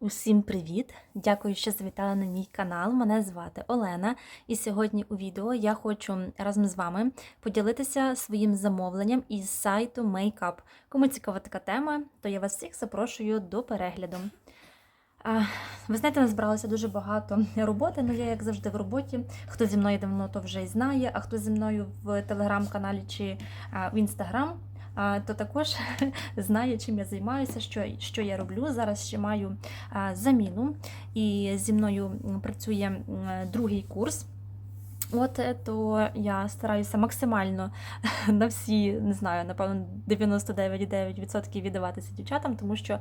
Усім привіт! Дякую, що завітали на мій канал. Мене звати Олена, і сьогодні у відео я хочу разом з вами поділитися своїм замовленням із сайту Makeup. Кому цікава така тема, то я вас всіх запрошую до перегляду. Ви знаєте, назбиралося дуже багато роботи, але я, як завжди, в роботі. Хто зі мною давно, то вже й знає, а хто зі мною в телеграм-каналі чи в інстаграм, то також знає, чим я займаюся, що, що я роблю. Зараз ще маю заміну, і зі мною працює другий курс. От е, то я стараюся максимально на всі, не знаю, напевно, 99,9% віддаватися дівчатам, тому що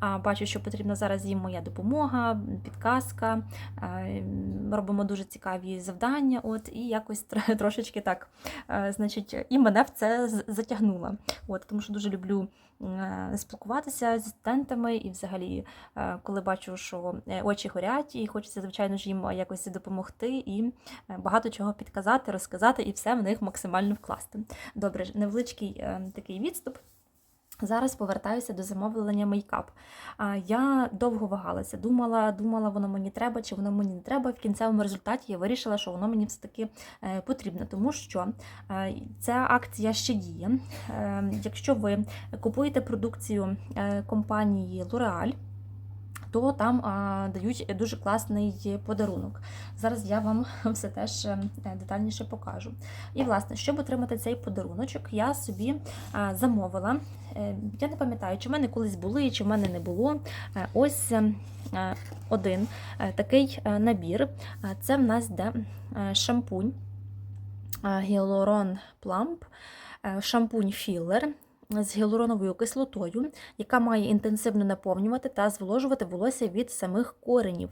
а, бачу, що потрібна зараз їм моя допомога, підказка. а, робимо дуже цікаві завдання. От і якось трошечки так, е, значить, і мене в це з- затягнуло. От, тому що дуже люблю е, спілкуватися зі студентами, і взагалі, е, коли бачу, що е, очі горять, і хочеться, звичайно ж, їм якось допомогти і е, багато чого підказати, розказати і все в них максимально вкласти. Добре, невеличкий е, такий відступ. Зараз повертаюся до замовлення мейкап. Я довго вагалася, думала, думала, воно мені треба чи воно мені не треба. В кінцевому результаті я вирішила, що воно мені все-таки е, потрібно, тому що е, ця акція ще діє. Е, Якщо ви купуєте продукцію компанії L'Oreal, то там а, дають дуже класний подарунок. Зараз я вам все теж е, детальніше покажу. І, власне, щоб отримати цей подаруночок, я собі а, замовила. Е, Я не пам'ятаю, чи в мене колись були, чи в мене не було. Е, Ось е, е, один е, такий е, набір. Е, Це в нас йде е, шампунь е, Hyaluron Plump, е, шампунь філер з гіалуроновою кислотою, яка має інтенсивно наповнювати та зволожувати волосся від самих коренів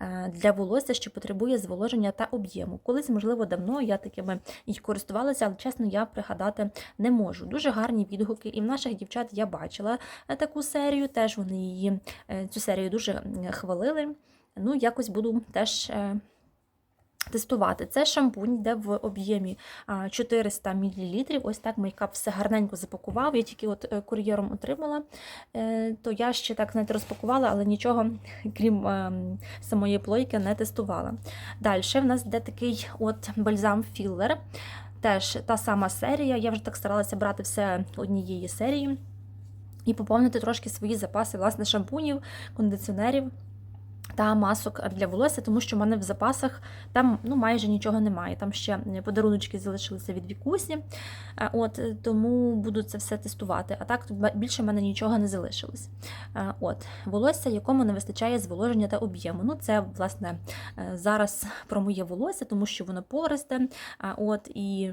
е, для волосся, що потребує зволоження та об'єму. Колись, можливо, давно я такими і користувалася, але чесно, я пригадати не можу. Дуже гарні відгуки, і в наших дівчат я бачила е, таку серію. Теж вони її е, цю серію дуже хвалили. Ну, якось буду теж. Тестувати. Це шампунь йде в об'ємі 400 мл. Ось так мейкап все гарненько запакував. Я тільки от е, кур'єром отримала, Е, то я ще так знаєте, розпакувала, але нічого, крім е, самої плойки, не тестувала. Далі в нас йде такий от бальзам філер. Теж та сама серія. Я вже так старалася брати все однієї серії і поповнити трошки свої запаси власне шампунів, кондиціонерів та масок для волосся, тому що в мене в запасах там ну, майже нічого немає. Там ще подаруночки залишилися від вікусі, Е, от, тому буду це все тестувати. А так більше в мене нічого не залишилось. Е, От, волосся, якому не вистачає зволоження та об'єму. Ну, це, власне, е, зараз про моє волосся, тому що воно пористе. От, і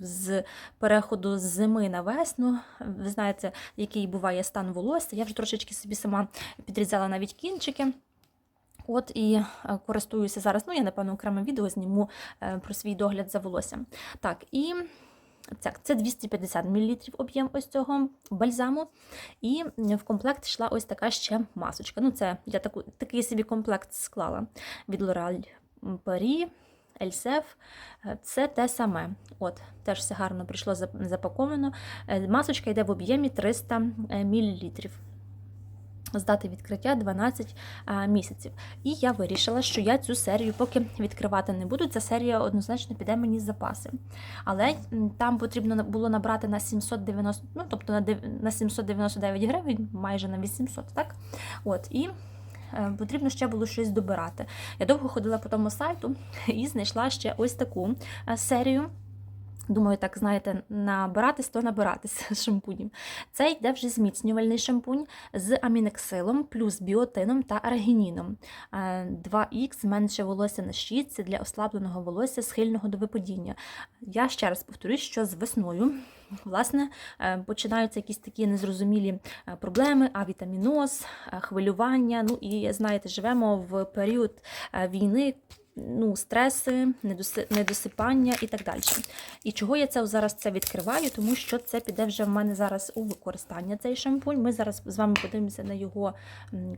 з переходу з зими на весну, ви знаєте, який буває стан волосся. Я вже трошечки собі сама підрізала навіть кінчики. От і е, користуюся зараз. Ну, я, напевно, окреме відео зніму е, про свій догляд за волоссям. Так, і так, це 250 мл об'єм ось цього бальзаму. І в комплект йшла ось така ще масочка. Ну, це я таку, такий собі комплект склала від L'Oreal Paris. Ельсеф, це те саме. От, теж все гарно прийшло запаковано. Е, Масочка йде в об'ємі 300 мл. З дати відкриття 12 місяців. І я вирішила, що я цю серію поки відкривати не буду. Ця серія однозначно піде мені з запаси. Але там потрібно було набрати на 790, ну тобто на 799 гривень, майже на 800, так? От, і е, потрібно ще було щось добирати. Я довго ходила по тому сайту і знайшла ще ось таку е, серію. Думаю, так, знаєте, набиратись, то набиратись шампунів. Це йде вже зміцнювальний шампунь з амінексилом, плюс біотином та аргініном. Е, 2х менше волосся на щітці для ослабленого волосся, схильного до випадіння. Я ще раз повторюсь, що з весною власне, е, починаються якісь такі незрозумілі е, проблеми, авітаміноз, е, хвилювання. Ну і знаєте, живемо в період е, війни. Ну, стреси, недоси- недосипання і так далі. І чого я це зараз це відкриваю? Тому що це піде вже в мене зараз у використання цей шампунь. Ми зараз з вами подивимося на його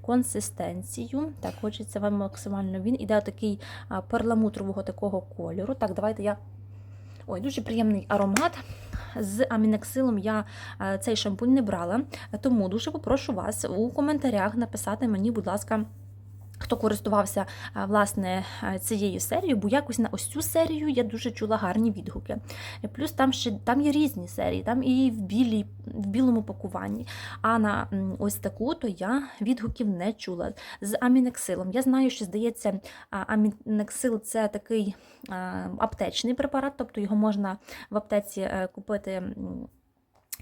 консистенцію. Так, хочеться вам максимально. Він іде такий перламутрового такого кольору. Так, давайте я. Ой, дуже приємний аромат. з амінексилом я цей шампунь не брала, тому дуже попрошу вас у коментарях написати мені, будь ласка. Хто користувався е, власне е, цією серією, бо якось на ось цю серію я дуже чула гарні відгуки. Е, Плюс там ще там є різні серії, там і в білій, в білому пакуванні. А на ось таку то я відгуків не чула. З амінексилом. Я знаю, що здається, амінексил це такий аптечний препарат, тобто його можна в аптеці купити.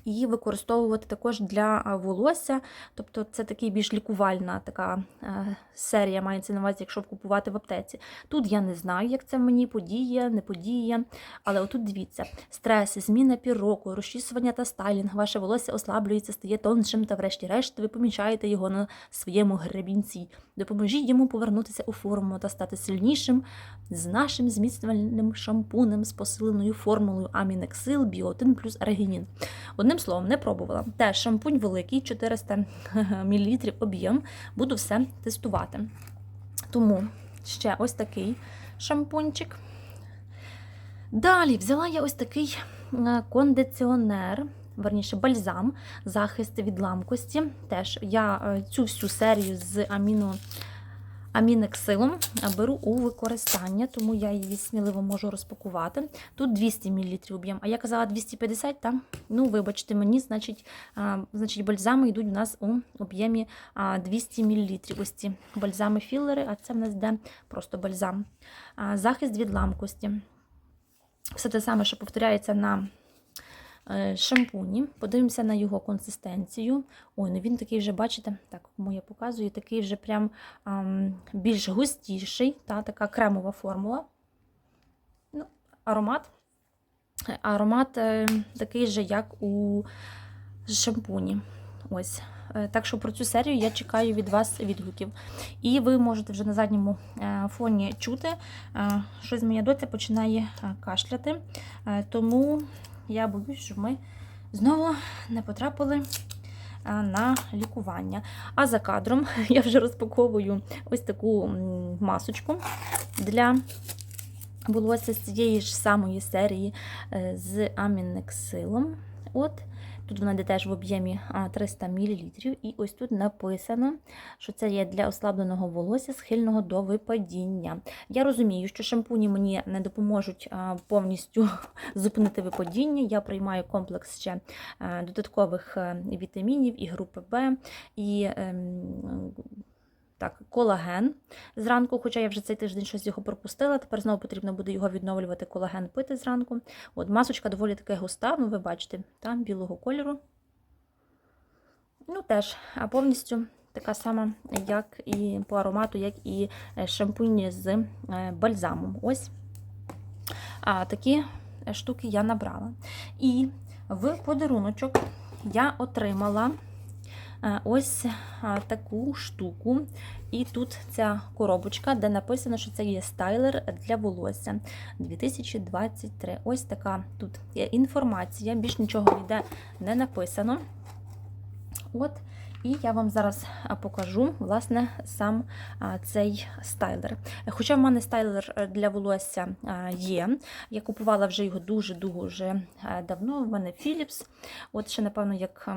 І використовувати також для волосся, тобто це такий більш лікувальна така е, серія, мається на увазі, якщо купувати в аптеці. Тут я не знаю, як це мені подіє, не подіє. Але отут дивіться: стрес, зміна піроку, розчісування та стайлінг, ваше волосся ослаблюється, стає тоншим, та врешті-решт ви помічаєте його на своєму гребінці. Допоможіть йому повернутися у форму та стати сильнішим з нашим зміцнювальним шампунем з посиленою формулою амінексил, біотин плюс аргінін. Одним словом, не пробувала. Теж шампунь великий, 400 мл об'єм. Буду все тестувати. Тому ще ось такий шампунчик. Далі взяла я ось такий е, кондиціонер, верніше бальзам, захист від ламкості. Теж я е, цю всю серію з аміно. Амінексилом беру у використання, тому я її сміливо можу розпакувати. Тут 200 мл об'єм, а я казала 250, та? ну вибачте мені, значить, а, значить бальзами йдуть у нас у об'ємі 200 мл. Ось ці бальзами-філери, а це в нас йде просто бальзам. А, захист від ламкості. Все те саме, що повторяється на шампуні. Подивимося на його консистенцію. Ой, ну він такий вже, бачите, так, кому я показую, такий вже прям ам, більш густіший, та, така кремова формула. Ну, аромат. Аромат е, такий же, як у шампуні. Ось. Е, Так що про цю серію я чекаю від вас відгуків. І ви можете вже на задньому е, фоні чути, е, щось моя доця починає е, кашляти. Е, Тому я боюсь, що ми знову не потрапили на лікування. А за кадром я вже розпаковую ось таку масочку для волосся з цієї ж самої серії е, з амінексилом. От. Тут вона йде теж в об'ємі 300 мл. І ось тут написано, що це є для ослабленого волосся, схильного до випадіння. Я розумію, що шампуні мені не допоможуть повністю зупинити випадіння. Я приймаю комплекс ще додаткових е, вітамінів і групи Б, і ем, так, колаген зранку, хоча я вже цей тиждень щось його пропустила. Тепер знову потрібно буде його відновлювати, колаген пити зранку. От Масочка доволі таки густа, ну ви бачите, та, білого кольору. Ну, теж а повністю така сама, як і по аромату, як і е, шампунь з е, бальзамом. Ось а, такі штуки я набрала. І в подаруночок я отримала. Е, Ось таку штуку. І тут ця коробочка, де написано, що це є стайлер для волосся 2023. Ось така тут є інформація, більш нічого ніде не написано. От, і я вам зараз покажу, власне, сам цей стайлер. Хоча в мене стайлер е, для волосся є. Я купувала вже його дуже-дуже е, давно. В мене Philips. От ще, напевно, як.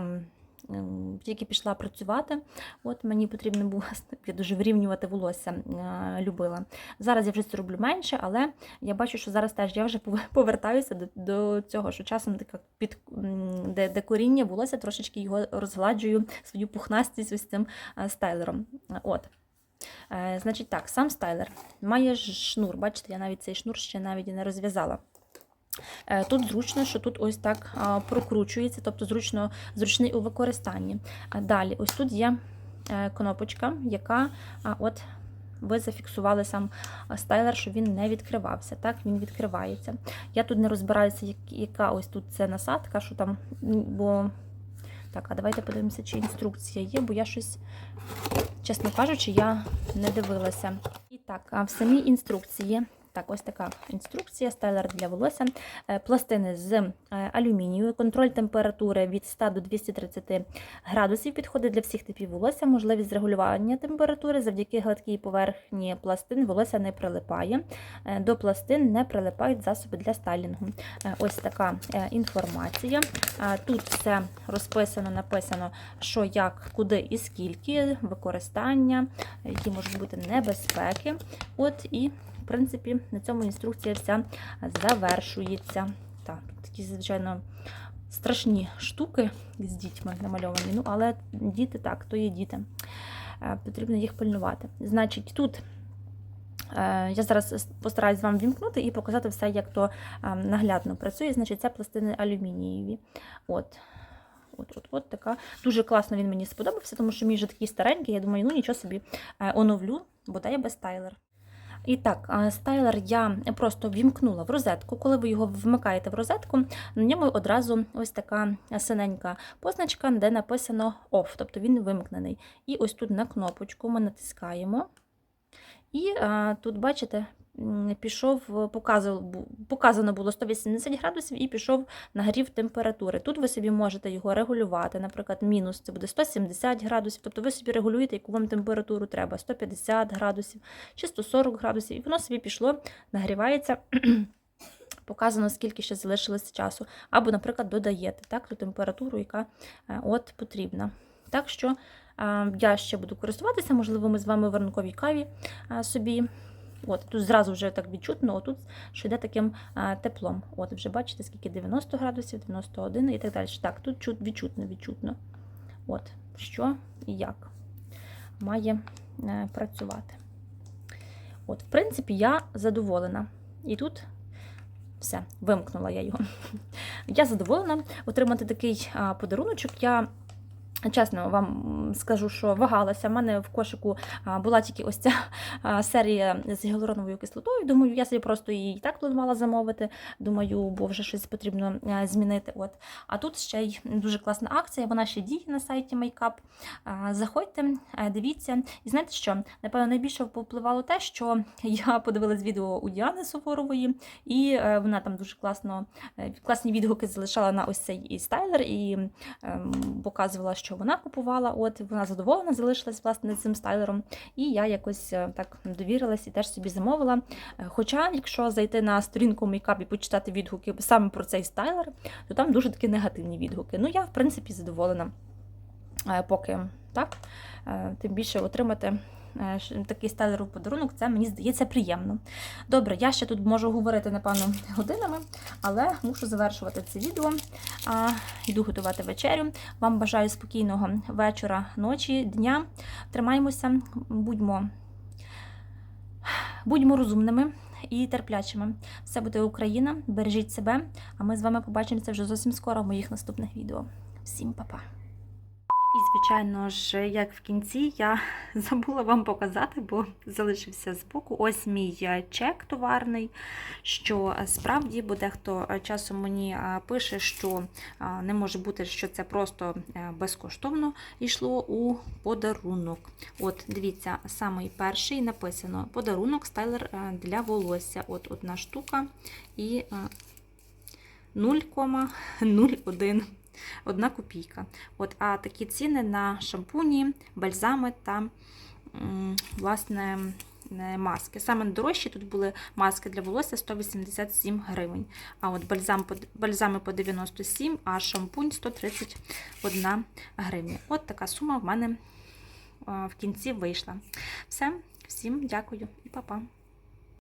Ем, Тільки пішла працювати, от мені потрібно було я дуже вирівнювати волосся е, любила. Зараз я вже це роблю менше, але я бачу, що зараз теж я вже повертаюся до, до цього, що часом така під де, де коріння волосся, трошечки його розгладжую свою пухнастість ось цим е, стайлером. От. Е, Значить так, сам стайлер має шнур. Бачите, я навіть цей шнур ще навіть не розв'язала. Е, Тут зручно, що тут ось так прокручується, тобто зручно, зручний у використанні. Далі, ось тут є е, кнопочка, яка от ви зафіксували сам стайлер, що він не відкривався. Так, він відкривається. Я тут не розбираюся, яка ось тут це насадка, що там, бо. Так, а давайте подивимося, чи інструкція є, бо я щось, чесно кажучи, я не дивилася. І так, в самій інструкції Так, ось така інструкція, стайлер для волосся, Е, пластини з е, алюмінію, контроль температури від 100 до 230 градусів підходить для всіх типів волосся, можливість регулювання температури завдяки гладкій поверхні пластин волосся не прилипає. Е, До пластин не прилипають засоби для стайлінгу. Ось така інформація. Тут все розписано, написано, що як, куди і скільки, використання, які можуть бути небезпеки. От і принципі, на цьому інструкція вся завершується. Так, такі, звичайно, страшні штуки з дітьми намальовані. Ну, але діти так, то є діти. Е, Потрібно їх пильнувати. Значить, тут е, я зараз постараюсь вам вімкнути і показати все, як то е, наглядно працює. Значить, це пластини алюмінієві. От. От, от, от така. Дуже класно він мені сподобався, тому що мій вже такий старенький. Я думаю, ну нічого собі е, оновлю, бо та є без тайлер. І так, стайлер я просто вімкнула в розетку. Коли ви його вмикаєте в розетку, на ньому одразу ось така синенька позначка, де написано OFF, тобто він вимкнений. І ось тут на кнопочку ми натискаємо. І а, тут, бачите, пішов, показував, показано було 180 градусів і пішов нагрів температури. Тут ви собі можете його регулювати. Наприклад, мінус це буде 170 градусів, тобто ви собі регулюєте, яку вам температуру треба, 150 градусів чи 140 градусів, і воно собі пішло, нагрівається. Показано, скільки ще залишилось часу. Або, наприклад, додаєте так, ту температуру, яка е, от потрібна. Так що е, я ще буду користуватися, можливо, ми з вами в ранковій каві собі. От, тут зразу вже так відчутно, отут що йде таким теплом. От, вже бачите, скільки 90 градусів, 91 і так далі. Так, тут чут, відчутно, відчутно. От, що і як має е, працювати. От, в принципі, я задоволена. І тут все, вимкнула я його. Я задоволена отримати такий подаруночок. Я Чесно вам скажу, що вагалася. У мене в кошику була тільки ось ця серія з гіалуроновою кислотою. Думаю, я собі просто її і так планувала замовити. Думаю, бо вже щось потрібно змінити. От. А тут ще й дуже класна акція, вона ще діє на сайті Makeup. Заходьте, дивіться. І знаєте що? Напевно, найбільше повпливало те, що я подивилась відео у Діани Суворової, і е, вона там дуже класно, е, класні відгуки залишала на ось цей стайлер, і ем, показувала, що вона купувала. От вона задоволена залишилась власне цим стайлером. І я якось е, так довірилась і теж собі замовила. Е, Хоча, якщо зайти на сторінку Мейкап і почитати відгуки саме про цей стайлер, то там дуже такі негативні відгуки. Ну, я, в принципі, задоволена. Е, Поки так, тим більше отримати такий стайлер подарунок, це мені здається приємно. Добре, я ще тут можу говорити, напевно, годинами, але мушу завершувати це відео. Йду готувати вечерю. Вам бажаю спокійного вечора, ночі, дня. Тримаємося, будьмо, будьмо розумними і терплячими. Все буде Україна, бережіть себе, а ми з вами побачимося вже зовсім скоро в моїх наступних відео. Всім па-па! Звичайно ж, як в кінці, я забула вам показати, бо залишився збоку. Ось мій е, чек товарний. Що е, справді, бо дехто е, часом мені пише, що не може бути, що це просто безкоштовно йшло у подарунок. От, дивіться, самий перший написано: подарунок стайлер для волосся. От одна штука і е, 0,01 одна копійка. От, а такі ціни на шампуні, бальзами та власне е, маски. Саме дорожчі тут були маски для волосся 187 гривень. А от бальзам, бальзами по 97, а шампунь 131 гривня. От така сума в мене е, в кінці вийшла. Все, всім дякую і па-па.